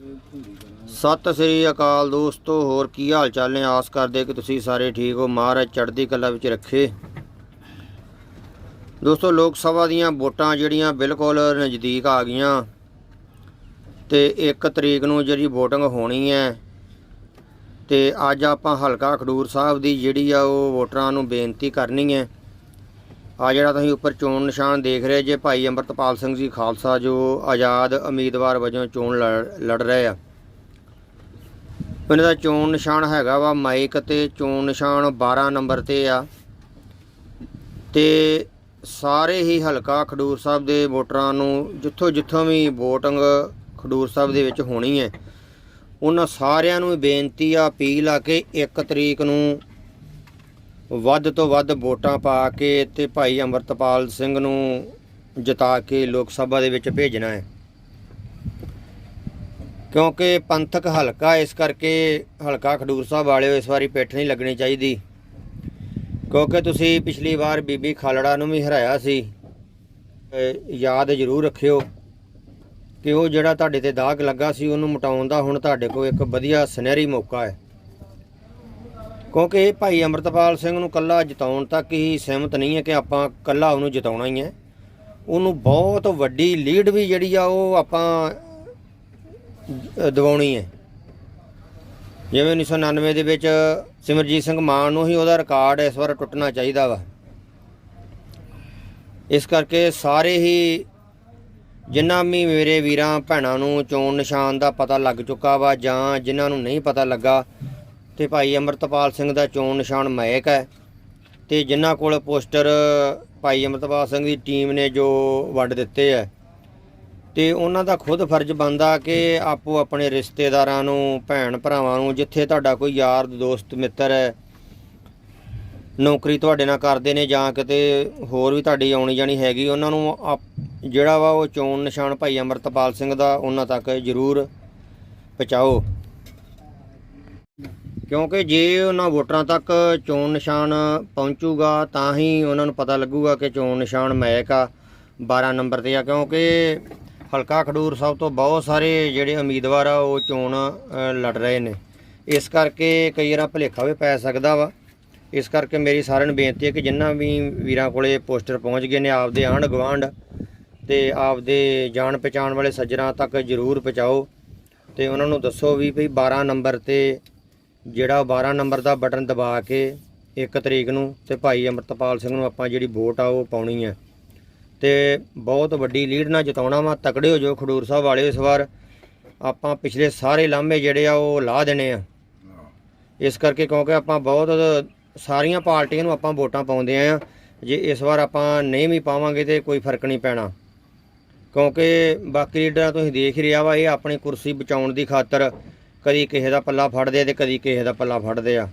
ਸਤਿ ਸ੍ਰੀ ਅਕਾਲ ਦੋਸਤੋ, ਹੋਰ ਕੀ ਹਾਲ ਚਾਲ ਨੇ? ਆਸ ਕਰਦੇ ਕਿ ਤੁਸੀਂ ਸਾਰੇ ਠੀਕ ਹੋ। ਮਹਾਰਾਜ ਚੜ੍ਹਦੀ ਕਲਾ ਵਿੱਚ ਰੱਖੇ। ਦੋਸਤੋ, ਲੋਕ ਸਭਾ ਦੀਆਂ ਵੋਟਾਂ ਜਿਹੜੀਆਂ ਬਿਲਕੁਲ ਨਜ਼ਦੀਕ ਆ ਗਈਆਂ। ਤੇ 1 ਤਰੀਕ ਨੂੰ ਜਿਹੜੀ VOTING ਹੋਣੀ ਹੈ, ਤੇ ਅੱਜ ਆਪਾਂ ਹਲਕਾ ਖਡੂਰ ਸਾਹਿਬ ਦੀ ਜਿਹੜੀ ਆ ਉਹ ਵੋਟਰਾਂ ਨੂੰ ਬੇਨਤੀ ਕਰਨੀ ਹੈ। ਆ ਜਿਹੜਾ ਤੁਸੀਂ ਉੱਪਰ ਚੋਣ ਨਿਸ਼ਾਨ ਦੇਖ ਰਹੇ ਜੇ ਭਾਈ ਅੰਮ੍ਰਿਤਪਾਲ ਸਿੰਘ ਜੀ ਖਾਲਸਾ ਜੋ ਆਜ਼ਾਦ ਉਮੀਦਵਾਰ ਵਜੋਂ ਚੋਣ ਲੜ- ਲੜ ਰਹੇ ਆ। ਇਹਨਾਂ ਦਾ ਚੋਣ ਨਿਸ਼ਾਨ ਹੈਗਾ ਵਾ, ਮਾਈਕ ਤੇ ਚੋਣ ਨਿਸ਼ਾਨ 12 ਨੰਬਰ ਤੇ ਆ। ਤੇ ਸਾਰੇ ਹੀ ਹਲਕਾ ਖਡੂਰ ਸਾਹਿਬ ਦੇ ਵੋਟਰਾਂ ਨੂੰ ਜਿੱਥੋਂ ਜਿੱਥੋਂ ਵੀ VOTING ਖਡੂਰ ਸਾਹਿਬ ਦੇ ਵਿੱਚ ਹੋਣੀ ਹੈ, ਉਹਨਾਂ ਸਾਰਿਆਂ ਨੂੰ ਬੇਨਤੀ ਆ ਅਪੀਲ ਆ ਕਿ 1 ਤਰੀਕ ਨੂੰ ਵੱਧ ਤੋਂ ਵੱਧ ਵੋਟਾਂ ਪਾ ਕੇ ਤੇ ਭਾਈ ਅੰਮ੍ਰਿਤਪਾਲ ਸਿੰਘ ਨੂੰ ਜਿਤਾ ਕੇ ਲੋਕ ਸਭਾ ਦੇ ਵਿੱਚ ਭੇਜਣਾ ਹੈ। ਕਿਉਂਕਿ ਪੰਥਕ ਹਲਕਾ ਇਸ ਕਰਕੇ ਹਲਕਾ ਖਡੂਰ ਸਾਹਿਬ ਵਾਲਿਓ ਇਸ ਵਾਰੀ ਪਿੱਠ ਨਹੀਂ ਲੱਗਣੀ ਚਾਹੀਦੀ। ਕਿਉਂਕਿ ਤੁਸੀਂ ਪਿਛਲੀ ਵਾਰ ਬੀਬੀ ਖਾਲੜਾ ਨੂੰ ਵੀ ਹਰਾਇਆ ਸੀ। ਯਾਦ ਜ਼ਰੂਰ ਰੱਖਿਓ ਕਿ ਉਹ ਜਿਹੜਾ ਤੁਹਾਡੇ ਤੇ ਦਾਗ ਲੱਗਾ ਸੀ, ਉਹਨੂੰ ਮਿਟਾਉਣ ਦਾ ਹੁਣ ਤੁਹਾਡੇ ਕੋਲ ਇੱਕ ਵਧੀਆ ਸੁਨਹਿਰੀ ਮੌਕਾ ਹੈ। ਕਿਉਂਕਿ ਇਹ ਭਾਈ ਅੰਮ੍ਰਿਤਪਾਲ ਸਿੰਘ ਨੂੰ ਕੱਲਾ ਜਿਤਾਉਣ ਤੱਕ ਹੀ ਸਹਿਮਤ ਨਹੀਂ ਹੈ ਕਿ ਆਪਾਂ ਕੱਲਾ ਉਹਨੂੰ ਜਿਤਾਉਣਾ ਹੀ ਹੈ। ਉਹਨੂੰ ਬਹੁਤ ਵੱਡੀ ਲੀਡ ਵੀ ਜਿਹੜੀ ਆ ਉਹ ਆਪਾਂ ਦਿਵਾਉਣੀ ਹੈ। ਜਿਵੇਂ 1999 ਦੇ ਵਿੱਚ ਸਿਮਰਜੀਤ ਸਿੰਘ ਮਾਨ ਨੂੰ ਹੀ ਉਹਦਾ ਰਿਕਾਰਡ ਇਸ ਵਾਰ ਟੁੱਟਣਾ ਚਾਹੀਦਾ ਵਾ। ਇਸ ਕਰਕੇ ਸਾਰੇ ਹੀ ਜਿਨ੍ਹਾਂ ਵੀ ਮੇਰੇ ਵੀਰਾਂ, ਭੈਣਾਂ ਨੂੰ ਚੋਣ ਨਿਸ਼ਾਨ ਦਾ ਪਤਾ ਲੱਗ ਚੁੱਕਾ ਵਾ ਜਾਂ ਜਿਨ੍ਹਾਂ ਨੂੰ ਨਹੀਂ ਪਤਾ ਲੱਗਾ ਤੇ ਭਾਈ ਅੰਮ੍ਰਿਤਪਾਲ ਸਿੰਘ ਦਾ ਚੋਣ ਨਿਸ਼ਾਨ ਮਹਿਕ ਹੈ ਤੇ ਜਿਨ੍ਹਾਂ ਕੋਲ ਪੋਸਟਰ, ਭਾਈ ਅੰਮ੍ਰਿਤਪਾਲ ਸਿੰਘ ਦੀ ਟੀਮ ਨੇ ਜੋ ਵੰਡ ਦਿੱਤੇ ਹੈ। ਤੇ ਉਹਨਾਂ ਦਾ ਖੁਦ ਫਰਜ਼ ਬਣਦਾ ਕਿ ਆਪੋ ਆਪਣੇ ਰਿਸ਼ਤੇਦਾਰਾਂ ਨੂੰ, ਭੈਣ ਭਰਾਵਾਂ ਨੂੰ, ਜਿੱਥੇ ਤੁਹਾਡਾ ਕੋਈ ਯਾਰ, ਦੋਸਤ, ਮਿੱਤਰ ਹੈ, ਨੌਕਰੀ ਤੁਹਾਡੇ ਨਾਲ ਕਰਦੇ ਨੇ ਜਾਂ ਕਿਤੇ ਹੋਰ ਵੀ ਤੁਹਾਡੀ ਆਉਣੀ ਜਾਣੀ ਹੈਗੀ, ਉਹਨਾਂ ਨੂੰ ਆਪ- ਜਿਹੜਾ ਵਾ ਉਹ ਚੋਣ ਨਿਸ਼ਾਨ ਭਾਈ ਅੰਮ੍ਰਿਤਪਾਲ ਸਿੰਘ ਦਾ ਉਹਨਾਂ ਤੱਕ ਜ਼ਰੂਰ ਪਹੁੰਚਾਓ। ਕਿਉਂਕਿ ਜੇ ਉਹਨਾਂ ਵੋਟਰਾਂ ਤੱਕ ਚੋਣ ਨਿਸ਼ਾਨ ਪਹੁੰਚੂਗਾ, ਤਾਂ ਹੀ ਉਹਨਾਂ ਨੂੰ ਪਤਾ ਲੱਗੂਗਾ ਕਿ ਚੋਣ ਨਿਸ਼ਾਨ ਮੈਕ ਆ 12 ਨੰਬਰ ਤੇ ਆ। ਕਿਉਂਕਿ ਹਲਕਾ ਖਡੂਰ ਸਾਹਿਬ ਤੋਂ ਬਹੁਤ ਸਾਰੇ ਜਿਹੜੇ ਉਮੀਦਵਾਰ ਆ, ਉਹ ਚੋਣ ਲੜ ਰਹੇ ਨੇ। ਇਸ ਕਰਕੇ ਕਈ ਵਾਰ ਭੁਲੇਖਾ ਵੀ ਪੈ ਸਕਦਾ ਵਾ। ਇਸ ਕਰਕੇ ਮੇਰੀ ਸਾਰਿਆਂ ਨੂੰ ਬੇਨਤੀ ਹੈ ਕਿ ਜਿੰਨਾ ਵੀ ਵੀਰਾਂ ਕੋਲੇ ਪੋਸਟਰ ਪਹੁੰਚ ਗਏ ਨੇ, ਆਪਦੇ ਆਂਢ ਗੁਆਂਢ ਤੇ ਆਪਦੇ ਜਾਣ ਪਛਾਣ ਵਾਲੇ ਸੱਜਣਾ ਤੱਕ ਜ਼ਰੂਰ ਪਹੁੰਚਾਓ ਤੇ ਉਹਨਾਂ ਨੂੰ ਦੱਸੋ ਵੀ ਭਈ 12 ਨੰਬਰ ਤੇ ਜਿਹੜਾ 12 ਨੰਬਰ ਦਾ ਬਟਨ ਦਬਾ ਕੇ 1 ਤਰੀਕ ਨੂੰ ਤੇ ਭਾਈ ਅਮਰਤਪਾਲ ਸਿੰਘ ਨੂੰ ਆਪਾਂ ਜਿਹੜੀ ਵੋਟ ਆ ਉਹ ਪਾਉਣੀ ਹੈ ਤੇ ਬਹੁਤ ਵੱਡੀ ਲੀਡ ਨਾਲ ਜਿਤਾਉਣਾ ਵਾ, ਤਕੜੇ ਹੋ ਜੋ ਖਡੂਰ ਸਾਹਿਬ ਵਾਲੇ ਇਸ ਵਾਰ। ਆਪਾਂ ਪਿਛਲੇ ਸਾਰੇ ਲਾਂਭੇ ਜਿਹੜੇ ਆ ਉਹ ਲਾ ਦੇਣੇ ਆ। ਇਸ ਕਰਕੇ ਕਿਉਂਕਿ ਆਪਾਂ ਬਹੁਤ ਸਾਰੀਆਂ ਪਾਰਟੀਆਂ ਨੂੰ ਆਪਾਂ ਵੋਟਾਂ ਪਾਉਂਦੇ ਆ। ਜੇ ਇਸ ਵਾਰ ਆਪਾਂ ਨਹੀਂ ਵੀ ਪਾਵਾਂਗੇ ਤੇ ਕੋਈ ਫ਼ਰਕ ਨਹੀਂ ਪੈਣਾ। ਕਿਉਂਕਿ ਬਾਕੀ ਲੀਡਰਾਂ ਤੁਸੀਂ ਦੇਖ ਹੀ ਰਿਹਾ ਵਾ, ਇਹ ਆਪਣੀ ਕੁਰਸੀ ਬਚਾਉਣ ਦੀ ਖਾਤਰ ਕਦੀ ਕਿਸੇ ਦਾ ਪੱਲਾ ਫੜਦੇ ਆ ਤੇ ਕਦੀ ਕਿਸੇ ਦਾ ਪੱਲਾ ਫੜਦੇ ਆ।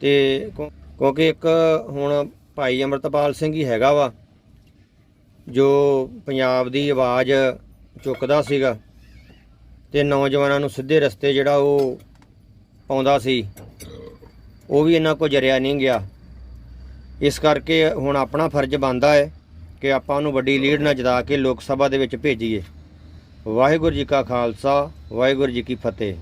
ਤੇ ਕਿਉਂਕਿ ਇੱਕ ਹੁਣ ਭਾਈ ਅਮਰਤਪਾਲ ਸਿੰਘ ਹੀ ਹੈਗਾ ਵਾ, ਜੋ ਪੰਜਾਬ ਦੀ ਆਵਾਜ਼ ਚੁੱਕਦਾ ਸੀਗਾ ਤੇ ਨੌਜਵਾਨਾਂ ਨੂੰ ਸਿੱਧੇ ਰਸਤੇ ਜਿਹੜਾ ਉਹ ਪਾਉਂਦਾ ਸੀ, ਉਹ ਵੀ ਇਹਨਾਂ ਕੋ ਜਰਿਆ ਨਹੀਂ ਗਿਆ। ਇਸ ਕਰਕੇ ਹੁਣ ਆਪਣਾ ਫਰਜ਼ ਬਣਦਾ ਹੈ ਕਿ ਆਪਾਂ ਉਹਨੂੰ ਵੱਡੀ ਲੀਡ ਨਾਲ ਜਿਤਾ ਕੇ ਲੋਕ ਸਭਾ ਦੇ ਵਿੱਚ ਭੇਜੀਏ। ਵਾਹਿਗੁਰੂ ਜੀ ਕਾ ਖਾਲਸਾ, ਵਾਹਿਗੁਰੂ ਜੀ ਕੀ ਫਤਿਹ।